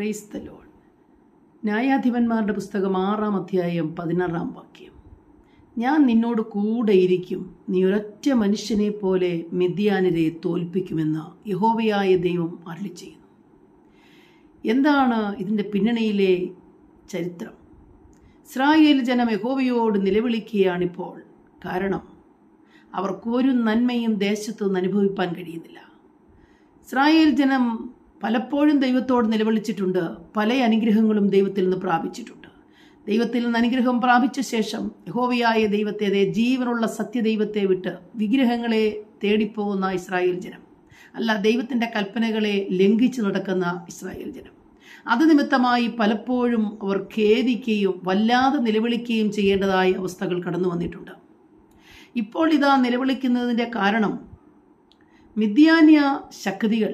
Praise the loan ന്യായാധിപന്മാരുടെ പുസ്തകം ആറാം അധ്യായം പതിനാറാം വാക്യം. ഞാൻ നിന്നോട് കൂടെ ഇരിക്കും. നീ ഒരൊറ്റ മനുഷ്യനെ പോലെ മിഥ്യാനരെ തോൽപ്പിക്കുമെന്ന് യഹോവയായ ദൈവം അരളി ചെയ്യുന്നു എന്താണ് ഇതിന്റെ പിന്നണിയിലെ ചരിത്രം? ഇസ്രായേൽ ജനം യഹോവയോട് നിലവിളിക്കുകയാണിപ്പോൾ. കാരണം അവർക്കൊരു നന്മയും ദേശത്തു നിന്ന് അനുഭവിപ്പാൻ കഴിയുന്നില്ല. ഇസ്രായേൽ ജനം പലപ്പോഴും ദൈവത്തോട് നിലവിളിച്ചിട്ടുണ്ട്. പല അനുഗ്രഹങ്ങളും ദൈവത്തിൽ നിന്ന് പ്രാപിച്ചിട്ടുണ്ട്. ദൈവത്തിൽ നിന്ന് അനുഗ്രഹം പ്രാപിച്ച ശേഷം യഹോവയായ ദൈവത്തെ ജീവനുള്ള സത്യദൈവത്തെ വിട്ട് വിഗ്രഹങ്ങളെ തേടിപ്പോകുന്ന ഇസ്രായേൽ ജനം. അല്ല ദൈവത്തിന്റെ കൽപ്പനകളെ ലംഘിച്ച് നടക്കുന്ന ഇസ്രായേൽ ജനം. അത് നിമിത്തമായി പലപ്പോഴും അവർ ഖേദിക്കുകയും വല്ലാതെ നിലവിളിക്കുകയും ചെയ്യേണ്ടതായ അവസ്ഥകൾ കടന്നു വന്നിട്ടുണ്ട്. ഇപ്പോൾ ഇതാ നിലവിളിക്കുന്നതിന്റെ കാരണം മിഥ്യാന്യ ശക്തികൾ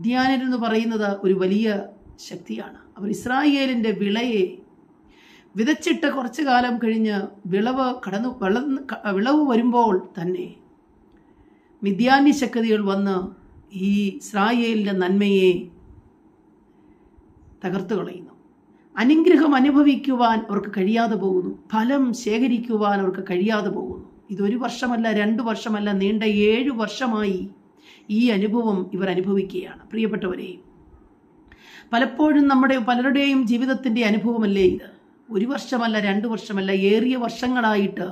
മിഥ്യാനരെന്ന് പറയുന്നത് ഒരു വലിയ ശക്തിയാണ്. അവർ ഇസ്രായേലിന്റെ വിളയെ വിതച്ചിട്ട് കുറച്ചു കാലം കഴിഞ്ഞ് വിളവ് കടന്നു വളർന്ന് വിളവ് വരുമ്പോൾ തന്നെ മിഥ്യാന്യ ശക്തികൾ വന്ന് ഈ ഇസ്രായേലിന്റെ നന്മയെ തകർത്തു കളയുന്നു. അനുഗ്രഹം അനുഭവിക്കുവാൻ അവർക്ക് കഴിയാതെ പോകുന്നു. ഫലം ശേഖരിക്കുവാൻ അവർക്ക് കഴിയാതെ പോകുന്നു. ഇതൊരു വർഷമല്ല രണ്ട് വർഷമല്ല നീണ്ട ഏഴു വർഷമായി ഈ അനുഭവം ഇവർ അനുഭവിക്കുകയാണ്. പ്രിയപ്പെട്ടവരെ പലപ്പോഴും നമ്മുടെ പലരുടെയും ജീവിതത്തിന്റെ അനുഭവമല്ലേ ഇത്? ഒരു വർഷമല്ല രണ്ട് വർഷമല്ല ഏറിയ വർഷങ്ങളായിട്ട്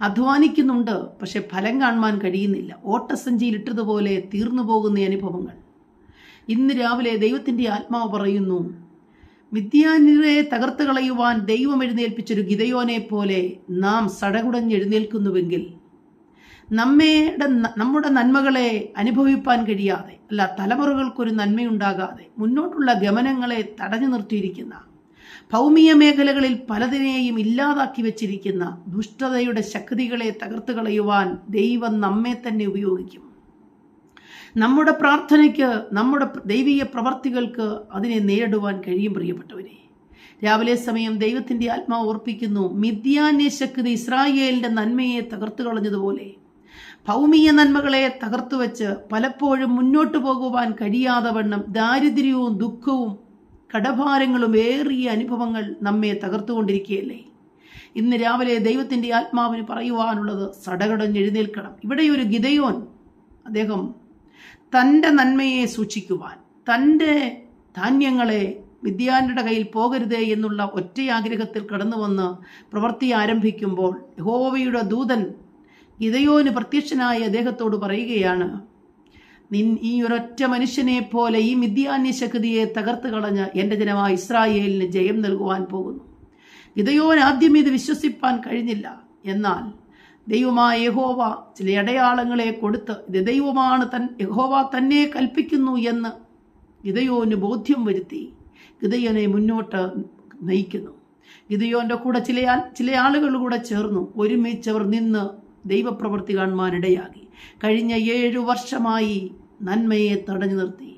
അധ്വാനിക്കുന്നുണ്ട് പക്ഷെ ഫലം കാണുവാൻ കഴിയുന്നില്ല. ഓട്ടസഞ്ചിയിൽ ഇട്ടതുപോലെ തീർന്നു പോകുന്ന അനുഭവങ്ങൾ. ഇന്ന് രാവിലെ ദൈവത്തിന്റെ ആത്മാവ് പറയുന്നു മിഥ്യാനിരെ തകർത്ത് കളയുവാൻ ദൈവം എഴുന്നേൽപ്പിച്ചൊരു ഗിതയോനെ പോലെ നാം സടകുടഞ്ഞെഴുന്നേൽക്കുന്നുവെങ്കിൽ നമ്മയുടെ നമ്മുടെ നന്മകളെ അനുഭവിപ്പാൻ കഴിയാതെ അല്ല തലമുറകൾക്കൊരു നന്മയുണ്ടാകാതെ മുന്നോട്ടുള്ള ഗമനങ്ങളെ തടഞ്ഞു നിർത്തിയിരിക്കുന്ന ഭൗമിക മേഖലകളിൽ പലതിനെയും ഇല്ലാതാക്കി വെച്ചിരിക്കുന്ന ദുഷ്ടതയുടെ ശക്തികളെ തകർത്ത് കളയുവാൻ ദൈവം നമ്മെ തന്നെ ഉപയോഗിക്കും. നമ്മുടെ പ്രാർത്ഥനയ്ക്ക് നമ്മുടെ ദൈവിക പ്രവർത്തികൾക്ക് അതിനെ നേരിടുവാൻ കഴിയും പ്രിയപ്പെട്ടവരെ. രാവിലെ സമയം ദൈവത്തിന്റെ ആത്മാവ് ഓർപ്പിക്കുന്നു മിഥ്യാന്യ ശക്തി ഇസ്രായേലിന്റെ നന്മയെ തകർത്തു കളഞ്ഞതുപോലെ ഭൗമിക നന്മകളെ തകർത്തു വെച്ച് പലപ്പോഴും മുന്നോട്ടു പോകുവാൻ കഴിയാതെ വണ്ണം ദാരിദ്ര്യവും ദുഃഖവും കടഭാരങ്ങളും ഏറിയ അനുഭവങ്ങൾ നമ്മെ തകർത്തുകൊണ്ടിരിക്കുകയല്ലേ? ഇന്ന് രാവിലെ ദൈവത്തിന്റെ ആത്മാവിന് പറയുവാനുള്ളത് സടകടഞ്ഞെഴുന്നേൽക്കണം. ഇവിടെ ഒരു ഗിതയോൻ അദ്ദേഹം തന്റെ നന്മയെ സൂക്ഷിക്കുവാൻ തന്റെ ധാന്യങ്ങളെ വിദ്യാന്റെ കയ്യിൽ പോകരുതേ എന്നുള്ള ഒറ്റ ആഗ്രഹത്തിൽ കടന്നു വന്ന് പ്രവൃത്തി ആരംഭിക്കുമ്പോൾ യഹോവയുടെ ദൂതൻ ഗിതയോന് പ്രത്യക്ഷനായ അദ്ദേഹത്തോട് പറയുകയാണ് നിൻ ഈ ഒരൊറ്റ മനുഷ്യനെ പോലെ ഈ മിഥ്യാന്യ ശക്തിയെ തകർത്ത് കളഞ്ഞ് എന്റെ ജനമായ ഇസ്രായേലിന് ജയം നൽകുവാൻ പോകുന്നു. ഗിതയോൻ ആദ്യം ഇത് വിശ്വസിപ്പാൻ കഴിഞ്ഞില്ല. എന്നാൽ ദൈവമായ യഹോവ ചില അടയാളങ്ങളെ കൊടുത്ത് ഇത് ദൈവമാണ് തൻ യഹോവ തന്നെ കൽപ്പിക്കുന്നു എന്ന് ഗിതയോന് ബോധ്യം വരുത്തി ഗിതയോനെ മുന്നോട്ട് നയിക്കുന്നു. ഗിതയോന്റെ കൂടെ ചില ചില ആളുകൾ കൂടെ ചേർന്നു. ഒരുമിച്ചവർ നിന്ന് ദൈവപ്രവൃത്തി കാണുവാനിടയാകി കഴിഞ്ഞ ഏഴു വർഷമായി നന്മയെ തടഞ്ഞു നിർത്തി.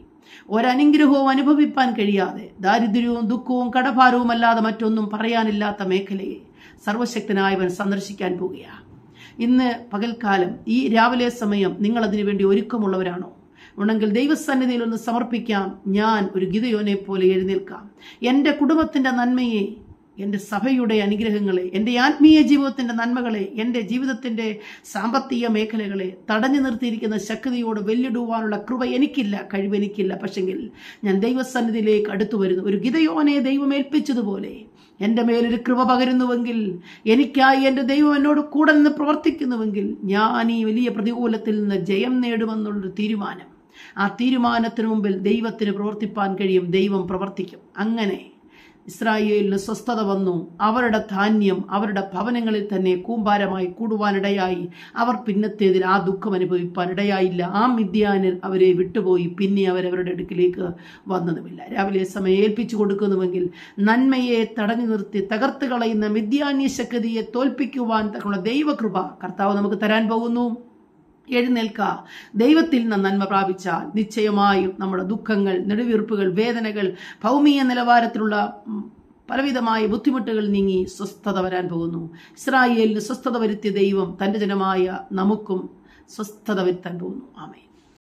ഒരനുഗ്രഹവും അനുഭവിപ്പാൻ കഴിയാതെ ദാരിദ്ര്യവും ദുഃഖവും കടഭാരവും അല്ലാതെ മറ്റൊന്നും പറയാനില്ലാത്ത മേഖലയെ സർവശക്തനായവൻ സന്ദർശിക്കാൻ പോവുകയാണ് ഇന്ന് പകൽക്കാലം ഈ രാവിലെ സമയം നിങ്ങൾ അതിനുവേണ്ടി ഒരുക്കമുള്ളവരാണോ? ഉണ്ടെങ്കിൽ ദൈവസന്നിധിയിൽ ഒന്ന് സമർപ്പിക്കാം. ഞാൻ ഒരു ഗീതയോനെ പോലെ എഴുന്നേൽക്കാം. എന്റെ കുടുംബത്തിന്റെ നന്മയെ എന്റെ സഭയുടെ അനുഗ്രഹങ്ങളെ എന്റെ ആത്മീയ ജീവിതത്തിന്റെ നന്മകളെ എന്റെ ജീവിതത്തിന്റെ സാമ്പത്തിക മേഖലകളെ തടഞ്ഞു നിർത്തിയിരിക്കുന്ന ശക്തിയോട് വെല്ലിടുവാനുള്ള കൃപ എനിക്കില്ല കഴിവെനിക്കില്ല പക്ഷെങ്കിൽ ഞാൻ ദൈവസന്നിധിയിലേക്ക് അടുത്തു വരുന്നു. ഒരു ഗിതയോനെ ദൈവമേൽപ്പിച്ചതുപോലെ എന്റെ മേലൊരു കൃപ പകരുന്നുവെങ്കിൽ എനിക്കായി എന്റെ ദൈവം എന്നോട് കൂടെ നിന്ന് പ്രവർത്തിക്കുന്നുവെങ്കിൽ ഞാൻ ഈ വലിയ പ്രതികൂലത്തിൽ നിന്ന് ജയം നേടുമെന്നുള്ളൊരു തീരുമാനം. ആ തീരുമാനത്തിന് മുമ്പിൽ ദൈവത്തിന് പ്രവർത്തിപ്പാൻ കഴിയും ദൈവം പ്രവർത്തിക്കും. അങ്ങനെ ഇസ്രായേലിന് സ്വസ്ഥത വന്നു. അവരുടെ ധാന്യം അവരുടെ ഭവനങ്ങളിൽ തന്നെ കൂമ്പാരമായി കൂടുവാനിടയായി. അവർ പിന്നത്തേതിൽ ആ ദുഃഖം അനുഭവിപ്പാൻ ഇടയായില്ല ആ മിഥ്യാനിൽ അവരെ വിട്ടുപോയി. പിന്നെ അവരവരുടെ അടുക്കിലേക്ക് വന്നതുമില്ല. രാവിലെ സമയം ഏൽപ്പിച്ചു കൊടുക്കുന്നുവെങ്കിൽ നന്മയെ തടഞ്ഞു നിർത്തി തകർത്ത് കളയുന്ന മിഥ്യാന്യ ശക്തിയെ തോൽപ്പിക്കുവാൻ തക്കുള്ള ദൈവകൃപ കർത്താവ് നമുക്ക് തരാൻ പോകുന്നു. എഴുന്നേൽക്ക. ദൈവത്തിൽ നിന്ന് നന്മ പ്രാപിച്ചാൽ നിശ്ചയമായും നമ്മുടെ ദുഃഖങ്ങൾ നെടുവീർപ്പുകൾ വേദനകൾ ഭൗമിക നിലവാരത്തിലുള്ള പലവിധമായ ബുദ്ധിമുട്ടുകൾ നീങ്ങി സ്വസ്ഥത വരാൻ പോകുന്നു. ഇസ്രായേലിന് സ്വസ്ഥത വരുത്തിയ ദൈവം തന്റെ ജനമായ നമുക്കും സ്വസ്ഥത വരുത്താൻ പോകുന്നു. ആമേ